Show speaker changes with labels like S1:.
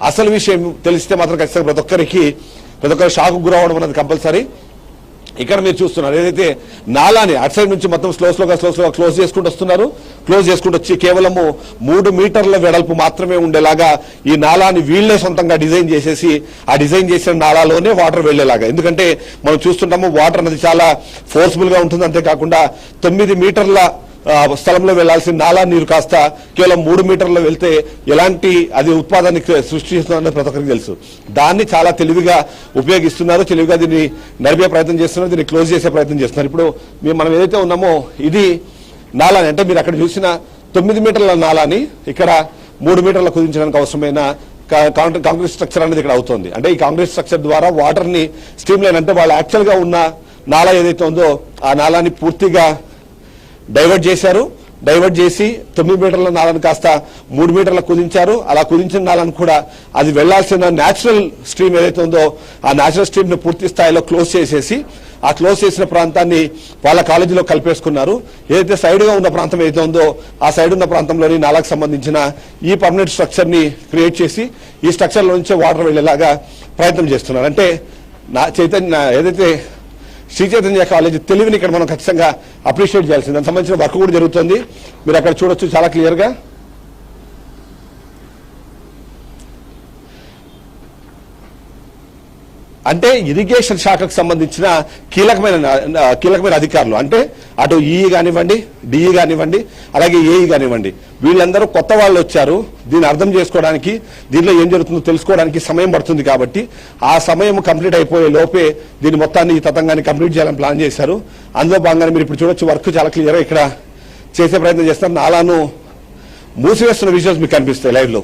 S1: అసలు విషయం తెలిస్తే మాత్రం ఖచ్చితంగా ప్రతి ఒక్కరికి ప్రతి ఒక్కరు షాక్ గురవడం అనేది కంపల్సరీ. ఇక్కడ మీరు చూస్తున్నారు ఏదైతే నాలాని అటు సైడ్ నుంచి మొత్తం స్లో స్లోగా స్లో స్లోగా క్లోజ్ చేసుకుంటూ వస్తున్నారు క్లోజ్ చేసుకుంటూ వచ్చి కేవలము మూడు మీటర్ల వెడల్పు మాత్రమే ఉండేలాగా ఈ నాలాని వీళ్ళే సొంతంగా డిజైన్ చేసేసి ఆ డిజైన్ చేసిన నాలాలోనే వాటర్ వెళ్ళేలాగా ఎందుకంటే మనం చూస్తుంటాము వాటర్ అనేది చాలా ఫోర్స్ఫుల్గా ఉంటుంది అంతేకాకుండా తొమ్మిది మీటర్ల స్థలంలో వెళ్ళాల్సిన నాలా నీరు కాస్త కేవలం మూడు మీటర్లు వెళ్తే ఎలాంటి అది ఉత్పాదాన్ని సృష్టిస్తుందని ప్రతి ఒక్కరికి తెలుసు. దాన్ని చాలా తెలివిగా ఉపయోగిస్తున్నారు తెలివిగా దీన్ని నడిపే ప్రయత్నం చేస్తున్నారు దీన్ని క్లోజ్ చేసే ప్రయత్నం చేస్తున్నారు. ఇప్పుడు మేము మనం ఏదైతే ఉన్నామో ఇది నాలాని అంటే మీరు అక్కడ చూసిన తొమ్మిది మీటర్ల నాలాని ఇక్కడ మూడు మీటర్ల కుదించడానికి అవసరమైన కా- కాంక్రీట్ స్ట్రక్చర్ అనేది ఇక్కడ అవుతుంది. అంటే ఈ కాంక్రీట్ స్ట్రక్చర్ ద్వారా వాటర్ని స్టీమ్ స్ట్రీమ్ లైన్ అంటే వాళ్ళు యాక్చువల్గా ఉన్న నాలా ఏదైతే ఉందో ఆ నాలాని పూర్తిగా డైవర్ట్ చేశారు. డైవర్ట్ చేసి తొమ్మిది మీటర్ల నాలను కాస్త మూడు మీటర్ల కుదించారు. అలా కుదించిన నాలను కూడా అది వెళ్ళాల్సిన న్యాచురల్ స్ట్రీమ్ ఏదైతే ఉందో ఆ న్యాచురల్ స్ట్రీమ్ను పూర్తి స్థాయిలో క్లోజ్ చేసేసి ఆ క్లోజ్ చేసిన ప్రాంతాన్ని వాళ్ళ కాలేజీలో కలిపేసుకున్నారు. ఏదైతే సైడ్గా ఉన్న ప్రాంతం ఏదైతే ఉందో ఆ సైడ్ ఉన్న ప్రాంతంలోని నాలకు సంబంధించిన ఈ పర్మనెంట్ స్ట్రక్చర్ని క్రియేట్ చేసి ఈ స్ట్రక్చర్లో నుంచే వాటర్ వెళ్ళేలాగా ప్రయత్నం చేస్తున్నారు. అంటే నా చైతన్య ఏదైతే శ్రీ చైతన్య కాలేజ్ తెలివిని ఇక్కడ మనం ఖచ్చితంగా అప్రిషియేట్ చేయాల్సింది. దానికి సంబంధించిన వర్క్ కూడా జరుగుతుంది. మీరు అక్కడ చూడొచ్చు చాలా క్లియర్గా. అంటే ఇరిగేషన్ శాఖకు సంబంధించిన కీలకమైన కీలకమైన అధికారులు. అంటే అటు ఈఈ కానివ్వండి డిఈ కానివ్వండి అలాగే ఏఈ కానివ్వండి. వీళ్ళందరూ కొత్త వాళ్ళు వచ్చారు. దీన్ని అర్థం చేసుకోవడానికి దీనిలో ఏం జరుగుతుందో తెలుసుకోవడానికి సమయం పడుతుంది కాబట్టి ఆ సమయం కంప్లీట్ అయిపోయే లోపే దీని మొత్తాన్ని ఈ తతంగాన్ని కంప్లీట్ చేయాలని ప్లాన్ చేశారు. అందులో భాగంగానే మీరు ఇప్పుడు చూడొచ్చు వర్క్ చాలా క్లియర్గా ఇక్కడ చేసే ప్రయత్నం చేస్తారు నాలాను మూసివేస్తున్న విజువల్స్ మీకు కనిపిస్తాయి లైవ్లో.